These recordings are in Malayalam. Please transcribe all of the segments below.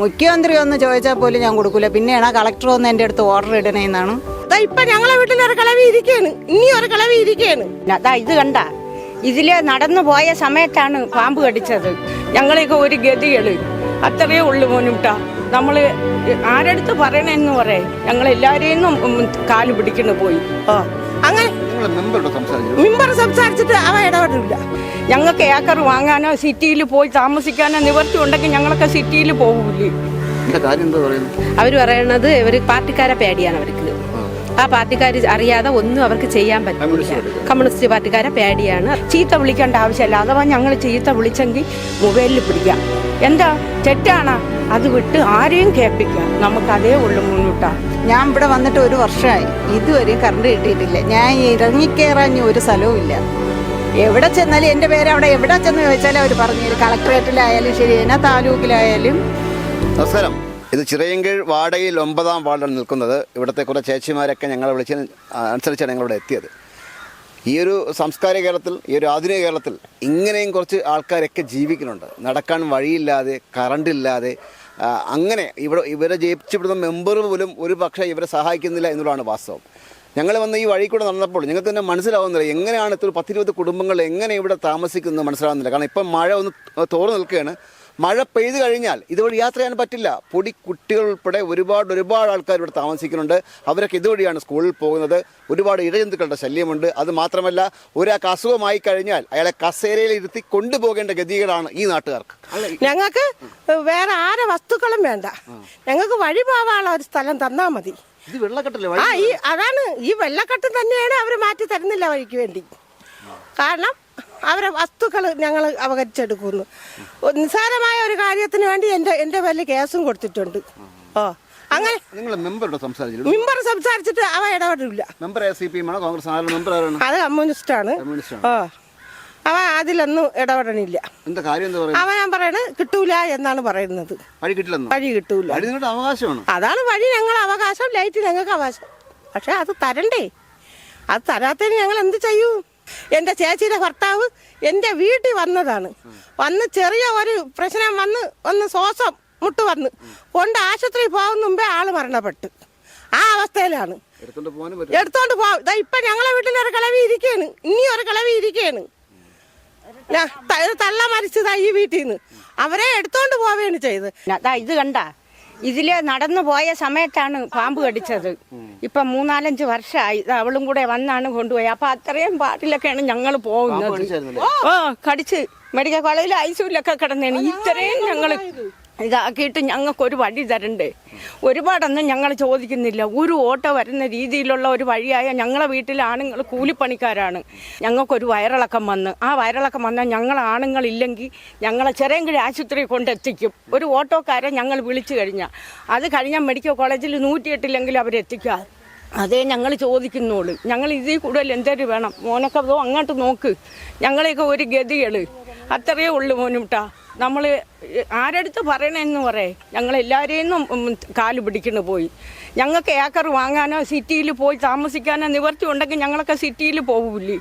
മുഖ്യമന്ത്രി ഒന്ന് ചോദിച്ചാൽ പോലും ഞാൻ കൊടുക്കൂല. പിന്നെയാണ് കളക്ടർ ഒന്ന് എന്റെ അടുത്ത് ഓർഡർ ഇടണേന്നാണ് ഇപ്പൊ ഞങ്ങളെ വീട്ടിൽ ഒരു കിളവി ഇരിക്കാണ് ഇനി ഒരു കിളവി ഇരിക്കാണ് അതാ ഇത് കണ്ട. ഇതിൽ നടന്നു പോയ സമയത്താണ് പാമ്പ് കടിച്ചത്. ഞങ്ങളെയൊക്കെ ഒരു ഗതികൾ. അത്രയേ ഉള്ളു മോനുട്ട. നമ്മൾ ആരടുത്ത് പറയണെന്ന് പറയേ. ഞങ്ങൾ എല്ലാരെയും കാൽ പിടിക്കണ പോയി. ഓ അങ്ങനെ മിമ്പർ സംസാരിച്ചിട്ട് അവ ഇടപെടില്ല. ഞങ്ങൾക്ക് ഏക്കർ വാങ്ങാനോ സിറ്റിയിൽ പോയി താമസിക്കാനോ നിവർത്തി ഉണ്ടെങ്കിൽ ഞങ്ങളൊക്കെ സിറ്റിയിൽ പോകൂലേ. അവർ പറയണത് ഇവർ പാർട്ടിക്കാരെ പേടിയാണ് അവർക്ക്. ആ. പാർട്ടിക്കാർ അറിയാതെ ഒന്നും അവർക്ക് ചെയ്യാൻ പറ്റില്ല. കമ്മ്യൂണിസ്റ്റ് പാർട്ടിക്കാരെ. പേടിയാണ്. ചീത്ത വിളിക്കേണ്ട ആവശ്യമില്ല. അഥവാ ഞങ്ങൾ ചീത്ത വിളിച്ചെങ്കിൽ മൊബൈലിൽ പിടിക്കാം. എന്താ? തെറ്റാണ്? അത് വിട്ട് ആരെയും കേൾപ്പിക്കാം നമുക്ക് അതേ ഉള്ളു മുന്നോട്ടാ. ഞാൻ ഇവിടെ വന്നിട്ട് ഒരു വർഷമായി. ഇതുവരെയും കറണ്ട് കിട്ടിയിട്ടില്ല. ഞാൻ ഇറങ്ങിക്കയറാൻ ഒരു സ്ഥലവും ഇല്ല. എവിടെ ചെന്നാലും എന്റെ പേര് അവിടെ എവിടെ ചെന്ന് ചോദിച്ചാലും അവർ പറഞ്ഞു കളക്ടറേറ്റിലായാലും ശരി എന്നാ താലൂക്കിലായാലും. നമസ്കാരം. ഇത് ചിറയെങ്കിൽ വാടയിൽ ഒമ്പതാം വാർഡിലാണ് നിൽക്കുന്നത്. ഇവിടുത്തെ കുറേ ചേച്ചിമാരൊക്കെ ഞങ്ങളെ വിളിച്ചതിന് അനുസരിച്ചാണ് ഞങ്ങളിവിടെ എത്തിയത്. ഈ ഒരു സംസ്കാര കേരളത്തിൽ ഈ ഒരു ആധുനിക കേരളത്തിൽ ഇങ്ങനെയും കുറച്ച് ആൾക്കാരൊക്കെ ജീവിക്കുന്നുണ്ട്. നടക്കാൻ വഴിയില്ലാതെ കറണ്ട് ഇല്ലാതെ ആ, അങ്ങനെ ഇവിടെ ഇവരെ ജയിപ്പിച്ചിവിടുന്ന മെമ്പർ പോലും ഒരു പക്ഷേ ഇവരെ സഹായിക്കുന്നില്ല എന്നുള്ളതാണ് വാസ്തവം. ഞങ്ങൾ വന്ന് ഈ വഴി കൂടെ നടന്നപ്പോൾ നിങ്ങൾക്ക് തന്നെ മനസ്സിലാവുന്നില്ല എങ്ങനെയാണ് ഇത്ര പത്തിരുപത് കുടുംബങ്ങൾ എങ്ങനെ ഇവിടെ താമസിക്കുന്നത് മനസ്സിലാവുന്നില്ല. കാരണം ഇപ്പം മഴ ഒന്ന് തോർന്നു നിൽക്കുകയാണ്. മഴ പെയ്തു കഴിഞ്ഞാൽ ഇതുവഴി യാത്ര ചെയ്യാൻ പറ്റില്ല. പൊടി കുട്ടികൾ ഉൾപ്പെടെ ഒരുപാട് ഒരുപാട് ആൾക്കാർ ഇവിടെ താമസിക്കുന്നുണ്ട്. അവരൊക്കെ ഇതുവഴിയാണ് സ്കൂളിൽ പോകുന്നത്. ഒരുപാട് ഇഴജന്തുക്കളുടെ ശല്യമുണ്ട്. അത് മാത്രമല്ല ഒരാൾക്ക് അസുഖമായി കഴിഞ്ഞാൽ അയാളെ കസേരയിൽ ഇരുത്തി കൊണ്ടുപോകേണ്ട ഗതികളാണ് ഈ നാട്ടുകാർക്ക്. ഞങ്ങൾക്ക് വേറെ ആരെ വസ്തുക്കളും വേണ്ട. ഞങ്ങൾക്ക് വഴി പോവാനുള്ള ഒരു സ്ഥലം തന്നാൽ മതി. ഇത് വെള്ളക്കെട്ടല്ലേ ആ ഈ അതാണ് ഈ വെള്ളക്കെട്ട് തന്നെയാണ് അവർ മാറ്റി തരുന്നില്ല വഴിക്ക് വേണ്ടി. കാരണം അവരെ വസ്തുക്കൾ ഞങ്ങൾ അപകരിച്ചെടുക്കുന്നു. ഒ- നിസ്സാരമായ ഒരു കാര്യത്തിന് വേണ്ടി എന്റെ എന്റെ പേരിൽ കേസും കൊടുത്തിട്ടുണ്ട്. ഓ അങ്ങനെ നിങ്ങൾ മെമ്പറോട് മിമ്പർ സംസാരിച്ചിട്ട്? അവ ഇടപെടില്ല. മെമ്പർ സി പി ആണോ? കോൺഗ്രസ് ആണോ? മെമ്പർ ആരാണ്? അത് കമ്മ്യൂണിസ്റ്റാണ് കമ്മ്യൂണിസ്റ്റ് ഓ അവ അതിലൊന്നും ഇടപെടണില്ല. എന്താ കാര്യം എന്താ അവ ഞാൻ പറയണത് കിട്ടൂല എന്നാണ് പറയുന്നത്. വഴി കിട്ടില്ലെന്നോ? വഴി കിട്ടൂല. വഴി നിങ്ങളുടെ അവകാശമാണ്. അതാണ് വഴി ഞങ്ങൾ അവകാശം ലൈറ്റ് ഞങ്ങൾക്ക് അവകാശം. പക്ഷെ അത് തരണ്ടേ. അത് തരാത്തതിന് ഞങ്ങൾ എന്ത് ചെയ്യൂ? എന്റെ ചേച്ചിയുടെ ഭർത്താവ് എന്റെ വീട്ടിൽ വന്നതാണ്. വന്ന് ചെറിയ ഒരു പ്രശ്നം വന്ന് ഒന്ന് ശ്വാസം മുട്ട് വന്ന് കൊണ്ട് ആശുപത്രിയിൽ പോകുന്ന മുമ്പേ ആൾ മരണപ്പെട്ട്. ആ അവസ്ഥയിലാണ്. എടുത്തോണ്ട് പോവാം ഇപ്പൊ ഞങ്ങളെ വീട്ടിൽ ഒരു കിളവി ഇരിക്കുകയാണ് ഇനി ഒരു കിളവി ഇരിക്കുകയാണ് തള്ള മരിച്ചതാ ഈ വീട്ടിൽ നിന്ന് അവരെ എടുത്തോണ്ട് പോവുകയാണ് ചെയ്ത്. ഇത് കണ്ട? ഇതിൽ നടന്നു പോയ സമയത്താണ് പാമ്പ് കടിച്ചത്. ഇപ്പൊ മൂന്നാലഞ്ച് വർഷമായി ഇത് അവളും കൂടെ വന്നാണ് കൊണ്ടുപോയി അപ്പൊ അത്രയും പാട്ടിലൊക്കെയാണ് ഞങ്ങൾ പോകുന്നത്. ഓ കടിച്ച്. മെഡിക്കൽ കോളേജിൽ ഐസിയുലൊക്കെ കിടന്നേണ്. ഇത്രയും ഞങ്ങൾ ഇതാക്കിയിട്ട് ഞങ്ങൾക്ക് ഒരു വഴി തരണ്ടേ? ഒരുപാടൊന്നും ഞങ്ങൾ ചോദിക്കുന്നില്ല. ഒരു ഓട്ടോ വരുന്ന രീതിയിലുള്ള ഒരു വഴിയായ ഞങ്ങളെ വീട്ടിലെ ആണുങ്ങൾ കൂലിപ്പണിക്കാരാണ്. ഞങ്ങൾക്കൊരു വയറിളക്കം വന്ന്. ആ വയറിളക്കം വന്നാൽ ഞങ്ങൾ ആണുങ്ങളില്ലെങ്കിൽ ഞങ്ങളെ ചെറിയങ്കിഴി ആശുപത്രിയിൽ കൊണ്ടെത്തിക്കും. ഒരു ഓട്ടോക്കാരെ ഞങ്ങൾ വിളിച്ചു കഴിഞ്ഞാൽ അത് കഴിഞ്ഞാൽ മെഡിക്കൽ കോളേജിൽ നൂറ്റിയെട്ടില്ലെങ്കിൽ അവരെത്തിക്കുക അതേ ഞങ്ങൾ ചോദിക്കുന്നുള്ളൂ. ഞങ്ങൾ ഇതിൽ കൂടുതൽ എന്തേലും വേണം? മോനൊക്കെ അതോ അങ്ങോട്ട് നോക്ക്. ഞങ്ങളെയൊക്കെ ഒരു ഗതികൾ അത്രയേ ഉള്ളു മോനുട്ടാ. നമ്മൾ ആരടുത്ത് പറയണെന്ന് പറയേ ഞങ്ങൾ എല്ലാവരെയും കാൽ പിടിക്കുന്നു പോയി. ഞങ്ങൾക്ക് ഏക്കർ വാങ്ങാനോ സിറ്റിയിൽ പോയി താമസിക്കാനോ നിവർത്തി ഉണ്ടെങ്കിൽ ഞങ്ങളൊക്കെ സിറ്റിയിൽ പോകില്ലേ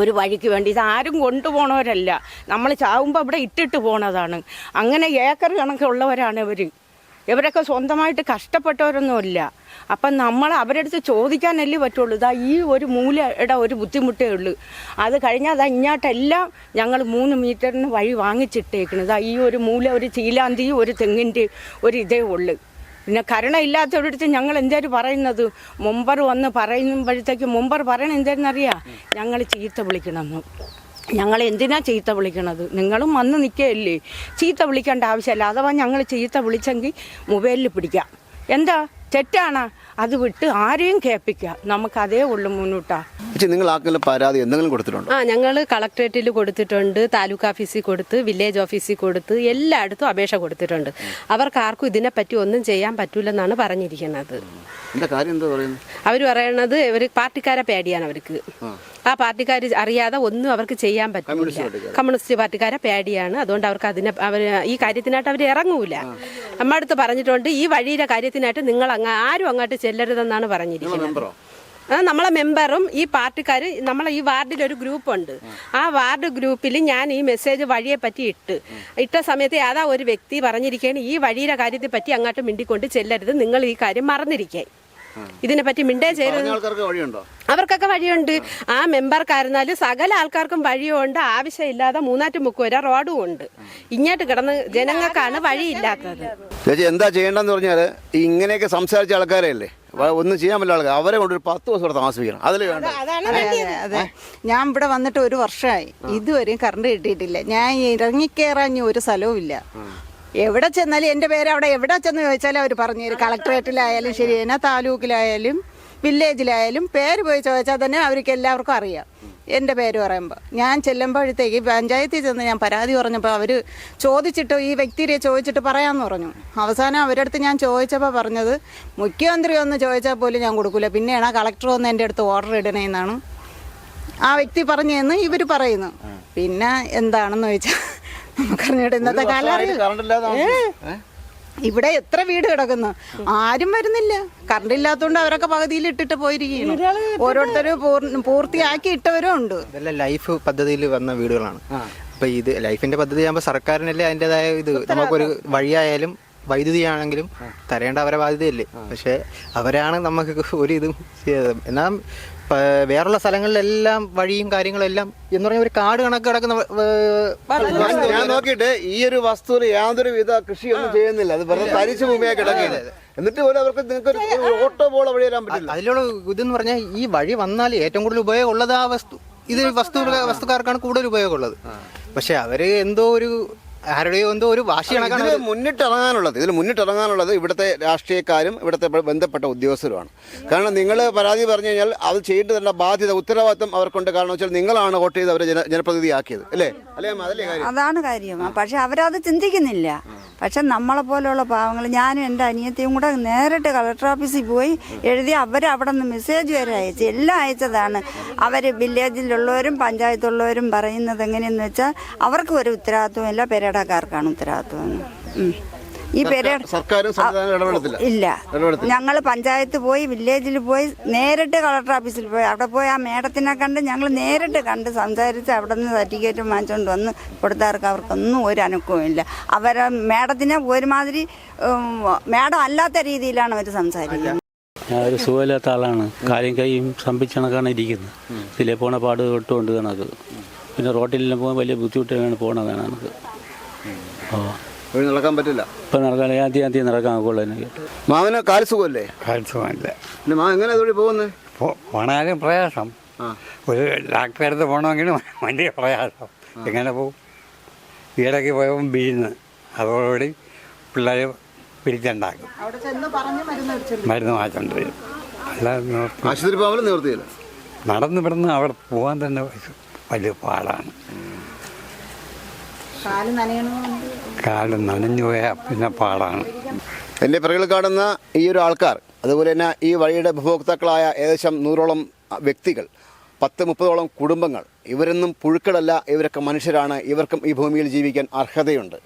ഒരു വഴിക്ക് വേണ്ടി ആരും കൊണ്ടുപോണവരല്ല. നമ്മൾ ചാവുമ്പോൾ അവിടെ ഇട്ടിട്ട് പോണതാണ്. അങ്ങനെ ഏക്കർ കണക്കുള്ളവരാണ് ഇവർ ഇവരൊക്കെ സ്വന്തമായിട്ട് കഷ്ടപ്പെട്ടവരൊന്നുമില്ല അപ്പം നമ്മൾ അവരടുത്ത് ചോദിക്കാനല്ലേ പറ്റുള്ളൂ. ഇതാ ഈ ഒരു മൂലയുടെ ഒരു ബുദ്ധിമുട്ടേ ഉള്ളൂ. അത് കഴിഞ്ഞാൽ അതാ ഇങ്ങോട്ടെല്ലാം ഞങ്ങൾ മൂന്ന് മീറ്ററിന് വഴി വാങ്ങിച്ചിട്ടേക്കണ്. ഇതാ ഈ ഒരു മൂല ഒരു ചീലാന്തി ഒരു തെങ്ങിന്റെ ഒരു ഇതേ ഉള്ളു. പിന്നെ കരുണ ഇല്ലാത്തവരടുത്ത് ഞങ്ങൾ എന്തായാലും പറയുന്നത്? മുമ്പർ വന്ന് പറയുമ്പോഴത്തേക്ക് മുമ്പർ പറയണ എന്തായിരുന്നറിയാം ഞങ്ങൾ ചീത്ത വിളിക്കണമെന്ന് ഞങ്ങൾ എന്തിനാ ചീത്ത വിളിക്കണത്? നിങ്ങളും വന്ന് നിൽക്കുകയല്ലേ ചീത്ത വിളിക്കേണ്ട ആവശ്യമില്ല. അഥവാ ഞങ്ങൾ ചീത്ത വിളിച്ചെങ്കിൽ മൊബൈലിൽ പിടിക്കാം എന്താ? തെറ്റാണ്. അത് വിട്ട് ആരെയും കേൾപ്പിക്കുക. നമുക്ക് അതേ ഉള്ളു മുന്നോട്ടാ. നിങ്ങൾ പരാതി എന്തെങ്കിലും കൊടുത്തിട്ടുണ്ടോ? ആ ഞങ്ങൾ കളക്ടറേറ്റിൽ കൊടുത്തിട്ടുണ്ട് താലൂക്ക് ഓഫീസിൽ കൊടുത്ത് വില്ലേജ് ഓഫീസിൽ കൊടുത്ത് എല്ലായിടത്തും അപേക്ഷ കൊടുത്തിട്ടുണ്ട്. അവർക്ക് ആർക്കും ഇതിനെപ്പറ്റി ഒന്നും ചെയ്യാൻ പറ്റൂലെന്നാണ് പറഞ്ഞിരിക്കുന്നത്. എന്താ കാര്യം എന്താ പറയുന്നത്? അവർ പറയണത് ഇവർ പാർട്ടിക്കാരെ പേടിയാണ് അവർക്ക്. ആ പാർട്ടിക്കാർ അറിയാതെ ഒന്നും അവർക്ക് ചെയ്യാൻ പറ്റില്ല. കമ്മ്യൂണിസ്റ്റ് പാർട്ടിക്കാരെ പേടിയാണ്. അതുകൊണ്ട് അവർക്ക് അതിനെ അവർ ഈ കാര്യത്തിനായിട്ട് അവർ ഇറങ്ങൂല. നമ്മുടെ അടുത്ത് പറഞ്ഞിട്ടുണ്ട് ഈ വഴിയുടെ കാര്യത്തിനായിട്ട് നിങ്ങൾ അങ്ങ് ആരും അങ്ങോട്ട് ചെല്ലരുതെന്നാണ് പറഞ്ഞിരിക്കുന്നത്. നമ്മളെ മെമ്പറും ഈ പാർട്ടിക്കാർ നമ്മളെ ഈ വാർഡിൽ ഒരു ഗ്രൂപ്പ് ഉണ്ട്. ആ. വാർഡ് ഗ്രൂപ്പിൽ ഞാൻ ഈ മെസ്സേജ് വഴിയെ പറ്റി ഇട്ട് ഇട്ട സമയത്ത് ഏതാ ഒരു വ്യക്തി പറഞ്ഞിരിക്കുകയാണ് ഈ വഴിയുടെ കാര്യത്തെ പറ്റി അങ്ങോട്ട് മിണ്ടിക്കൊണ്ട് ചെല്ലരുത് നിങ്ങൾ ഈ കാര്യം മറന്നിരിക്കാൻ ഇതിനെ പറ്റി മിണ്ടേ വഴിയുണ്ടോ? അവർക്കൊക്കെ വഴിയുണ്ട്. ആ മെമ്പർക്കായിരുന്നാലും സകല ആൾക്കാർക്കും വഴിയുണ്ട് ആവശ്യമില്ലാതെ മൂന്നാറ്റുമുക്ക് വരെ റോഡും ഉണ്ട്. ഇങ്ങോട്ട് കിടന്ന് ജനങ്ങൾക്കാണ് വഴിയില്ലാത്തത്. ചേച്ചി എന്താ ചെയ്യേണ്ടതെന്ന് പറഞ്ഞാൽ ഇങ്ങനെയൊക്കെ സംസാരിച്ച ആൾക്കാരല്ലേ ഒന്നും ചെയ്യാൻ പറ്റില്ല ആൾക്കാർ അവരെ കൊണ്ട് ഒരു പത്ത് ദിവസം ഇവിടെ താമസിപ്പിക്കണം. അതിൽ വേണ്ട അതെ ഞാൻ ഇവിടെ വന്നിട്ട് ഒരു വർഷമായി. ഇതുവരെയും കറണ്ട് കിട്ടിയിട്ടില്ല. ഞാൻ ഇറങ്ങിക്കേറാൻ ഒരു സ്ഥലവും ഇല്ല എവിടെ ചെന്നാലും എന്റെ പേര് അവിടെ എവിടെ ചെന്ന് ചോദിച്ചാലും അവർ പറഞ്ഞു തരും. കളക്ടറേറ്റിലായാലും ശരി തന്നെ താലൂക്കിലായാലും വില്ലേജിലായാലും പേര് പോയി ചോദിച്ചാൽ തന്നെ അവർക്ക് എല്ലാവർക്കും അറിയാം. എന്റെ പേര് പറയുമ്പോൾ ഞാൻ ചെല്ലുമ്പോഴത്തേക്ക് പഞ്ചായത്തിൽ ചെന്ന് ഞാൻ പരാതി പറഞ്ഞപ്പോൾ അവർ ചോദിച്ചിട്ട് ഈ വ്യക്തിയെ ചോദിച്ചിട്ട് പറയാമെന്ന് പറഞ്ഞു. അവസാനം അവരുടെ അടുത്ത് ഞാൻ ചോദിച്ചപ്പോൾ പറഞ്ഞത് മുഖ്യമന്ത്രി ഒന്ന് ചോദിച്ചാൽ പോലും ഞാൻ കൊടുക്കില്ല പിന്നെയാണ് കളക്ടർ ഒന്ന് എന്റെ അടുത്ത് ഓർഡർ ഇടണേന്നാണ് ആ വ്യക്തി പറഞ്ഞതെന്ന് ഇവർ പറയുന്നു. പിന്നെ എന്താണെന്ന് ചോദിച്ചാൽ നമുക്കറിഞ്ഞിട്ട് ഇന്നത്തെ കാലം? ഇവിടെ എത്ര വീട് കിടക്കുന്നു? ആരും വരുന്നില്ല. കറണ്ട് ഇല്ലാത്തതുകൊണ്ട് അവരൊക്കെ പകുതിയിൽ ഇട്ടിട്ട് പോയിരിക്കുന്നു. ഓരോരുത്തരും പൂർ- പൂർത്തിയാക്കി ഇട്ടവരും ഉണ്ട്. ഇതെല്ലാം ലൈഫ് പദ്ധതിയിൽ വന്ന വീടുകളാണ്. അപ്പൊ ഇത് ലൈഫിന്റെ പദ്ധതി ആകുമ്പോൾ സർക്കാരിനല്ലേ അതിന്റെതായ ഇത്? നമുക്കൊരു വഴിയായാലും വൈദ്യുതി ആണെങ്കിലും തരേണ്ട അവരെ ബാധ്യതയല്ലേ? പക്ഷെ അവരാണ് നമുക്ക് ഒരു ഇതും എന്നാൽ പ- വേറുള്ള സ്ഥലങ്ങളിലെല്ലാം വഴിയും കാര്യങ്ങളെല്ലാം എന്ന് പറഞ്ഞ ഒരു കാട് കണക്ക് കിടക്കുന്ന ഞാൻ നോക്കിയിട്ട് ഈ ഒരു വസ്തുവിൽ വിധ കൃഷിയൊന്നും ചെയ്യുന്നില്ല. അത് വെറുതെ തരിച്ചു ഭൂമിയായി കിടക്കുന്നത് എന്നിട്ട് പോലും അവർക്ക് നിങ്ങൾക്ക് ഒരു ഓട്ടോ പോലെ വഴി വരാൻ പറ്റില്ല. അതിലുള്ള ഇതെന്ന് പറഞ്ഞാൽ ഈ വഴി വന്നാൽ ഏറ്റവും കൂടുതൽ ഉപയോഗം ഉള്ളത് ആ വസ്തു ഇത് വസ്തു വസ്തുക്കാർക്കാണ് കൂടുതൽ ഉപയോഗമുള്ളത്. പക്ഷെ അവർ എന്തോ ഒരു ആരുടെയോ എന്തോ ഒരു വാശി കണക്കാണ് ഇതിൽ മുന്നിട്ടിറങ്ങാനുള്ളത് ഇതിൽ മുന്നിട്ടിറങ്ങാനുള്ളത് ഇവിടുത്തെ രാഷ്ട്രീയക്കാരും ഇവിടുത്തെ ബന്ധപ്പെട്ട ഉദ്യോഗസ്ഥരുമാണ്. കാരണം നിങ്ങൾ പരാതി പറഞ്ഞു കഴിഞ്ഞാൽ അത് ചെയ്യേണ്ടതുള്ള ബാധ്യത ഉത്തരവാദിത്വം അവർക്കുണ്ട്. കാരണം വെച്ചാൽ നിങ്ങളാണ് വോട്ട് ചെയ്ത് അവരെ ജന ജനപ്രതിനിധിയാക്കിയത് അല്ലേ? അതാണ് കാര്യം. പക്ഷെ അവരത് ചിന്തിക്കുന്നില്ല. പക്ഷെ നമ്മളെ പോലെയുള്ള പാവങ്ങൾ ഞാനും എന്റെ അനിയത്തിയും കൂടെ നേരിട്ട് കളക്ടർ ഓഫീസിൽ പോയി എഴുതി അവർ അവിടെ നിന്ന് മെസ്സേജ് വരെ അയച്ചു എല്ലാം അയച്ചതാണ്. അവർ വില്ലേജിലുള്ളവരും പഞ്ചായത്തുള്ളവരും പറയുന്നത് എങ്ങനെയെന്ന് വെച്ചാൽ അവർക്ക് ഒരു ഉത്തരവാദിത്വമില്ല പെരേടക്കാർക്കാണ് ഉത്തരവാദിത്വം. ഈ പേര് സർക്കാരും സംവിധാനം ഇടപെടത്തില്ല? ഇല്ല. ഞങ്ങൾ പഞ്ചായത്ത് പോയി വില്ലേജിൽ പോയി നേരിട്ട് കളക്ടർ ഓഫീസിൽ പോയി. അവിടെ പോയി ആ മേഡത്തിനെ കണ്ട് ഞങ്ങൾ നേരിട്ട് കണ്ട് സംസാരിച്ച് അവിടെ നിന്ന് സർട്ടിഫിക്കറ്റ് വാങ്ങിച്ചുകൊണ്ട് വന്ന് കൊടുത്തവർക്ക് അവർക്കൊന്നും ഒരു അനുഭവമില്ല ഇല്ല അവരെ മേഡത്തിനെ ഒരുമാതിരി മേടം മേഡം അല്ലാത്ത രീതിയിലാണ് അവർ സംസാരിക്കുന്നത്. ഞാൻ ഒരു സുഖമില്ലാത്ത ആളാണ്. കാര്യം കൈയും സംഭിച്ചണക്കാണ് ഇരിക്കുന്നത്. ഇതിലെ പോണ പാട് തൊട്ടുകൊണ്ട് കണക്ക് പിന്നെ റോട്ടിലെല്ലാം പോകാൻ വലിയ ബുദ്ധിമുട്ടാണ് പോണതാണ് എനിക്ക് ഓ. വഴി നടക്കാൻ പറ്റില്ല. ഇപ്പം നടക്കാൻ ആദ്യം ആദ്യം നടക്കാൻ ആക്കുള്ളൂ എനിക്ക്. മാമന് കാൽ സുഖമല്ലേ? കാഴ്ചമില്ല പിന്നെ മാ എങ്ങനെ അതുവഴി പോകുന്നത് പോണാലും പ്രയാസം. ഒരു ഡാക്ടറെ അടുത്ത് പോകണമെങ്കിലും വലിയ പ്രയാസം. എങ്ങനെ പോകും? ഈയിടയ്ക്ക് പോയപ്പോൾ വീഴുന്നു അതോടുകൂടി പിള്ളേർ പിരിച്ചുണ്ടാക്കും അവിടെ ചെന്ന് പറഞ്ഞ് മരുന്ന് മാറ്റേണ്ടി വരും അല്ലാതെ നിർത്തി ആശുപത്രി നടന്നു നിവൃത്തിയില്ല. നടന്ന് ഇവിടുന്ന് അവിടെ പോകാൻ തന്നെ വലിയ പാടാണ്. കാൽ നനഞ്ഞു പോയാൽ പിന്നെ പാടാണ്. എന്റെ പിറകിൽ കാണുന്ന ഈ ഒരു ആൾക്കാർ അതുപോലെ തന്നെ ഈ വഴിയുടെ ഉപഭോക്താക്കളായ ഏകദേശം നൂറോളം വ്യക്തികൾ പത്ത് മുപ്പതോളം കുടുംബങ്ങൾ ഇവരൊന്നും പുഴുക്കളല്ല ഇവരൊക്കെ മനുഷ്യരാണ് ഇവർക്കും ഈ ഭൂമിയിൽ ജീവിക്കാൻ അർഹതയുണ്ട്.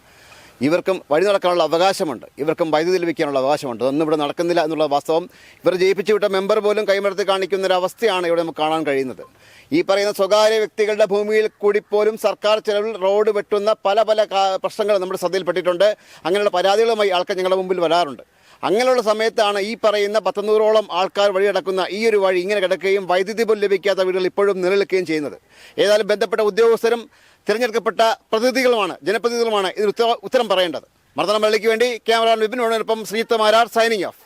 ഇവർക്കും വഴി നടക്കാനുള്ള അവകാശമുണ്ട്. ഇവർക്കും വൈദ്യുതി ലഭിക്കാനുള്ള അവകാശമുണ്ട്. അതൊന്നും ഇവിടെ നടക്കുന്നില്ല എന്നുള്ള വാസ്തവം ഇവർ ജയിപ്പിച്ചു വിട്ട മെമ്പർ പോലും കൈമടത്ത് കാണിക്കുന്ന ഒരു അവസ്ഥയാണ് ഇവിടെ നമുക്ക് കാണാൻ കഴിയുന്നത്. ഈ പറയുന്ന സ്വകാര്യ വ്യക്തികളുടെ ഭൂമിയിൽ കൂടി പോലും സർക്കാർ ചെലവിൽ റോഡ് വെട്ടുന്ന പല പല പ്രശ്നങ്ങൾ നമ്മുടെ ശ്രദ്ധയിൽപ്പെട്ടിട്ടുണ്ട്. അങ്ങനെയുള്ള പരാതികളുമായി ആൾക്കാർ ഞങ്ങളുടെ മുമ്പിൽ വരാറുണ്ട്. അങ്ങനെയുള്ള സമയത്താണ് ഈ പറയുന്ന പത്തുനൂറോളം ആൾക്കാർ വഴി കിടക്കുന്ന ഈ ഒരു വഴി ഇങ്ങനെ കിടക്കുകയും വൈദ്യുതി പോലും ലഭിക്കാത്ത വീടുകൾ ഇപ്പോഴും നിലനിൽക്കുകയും ചെയ്യുന്നത്. ഏതായാലും ബന്ധപ്പെട്ട ഉദ്യോഗസ്ഥരും തിരഞ്ഞെടുക്കപ്പെട്ട പ്രതിനിധികളുമാണ് ജനപ്രതിനിധികളുമാണ് ഇതിന് ഉത്തരം പറയേണ്ടത്. മർദ്ദനം വേണ്ടി ക്യാമറ വേണുവിനൊപ്പം ശ്രീത്ത മാരാർ സൈനിങ് ഓഫ്.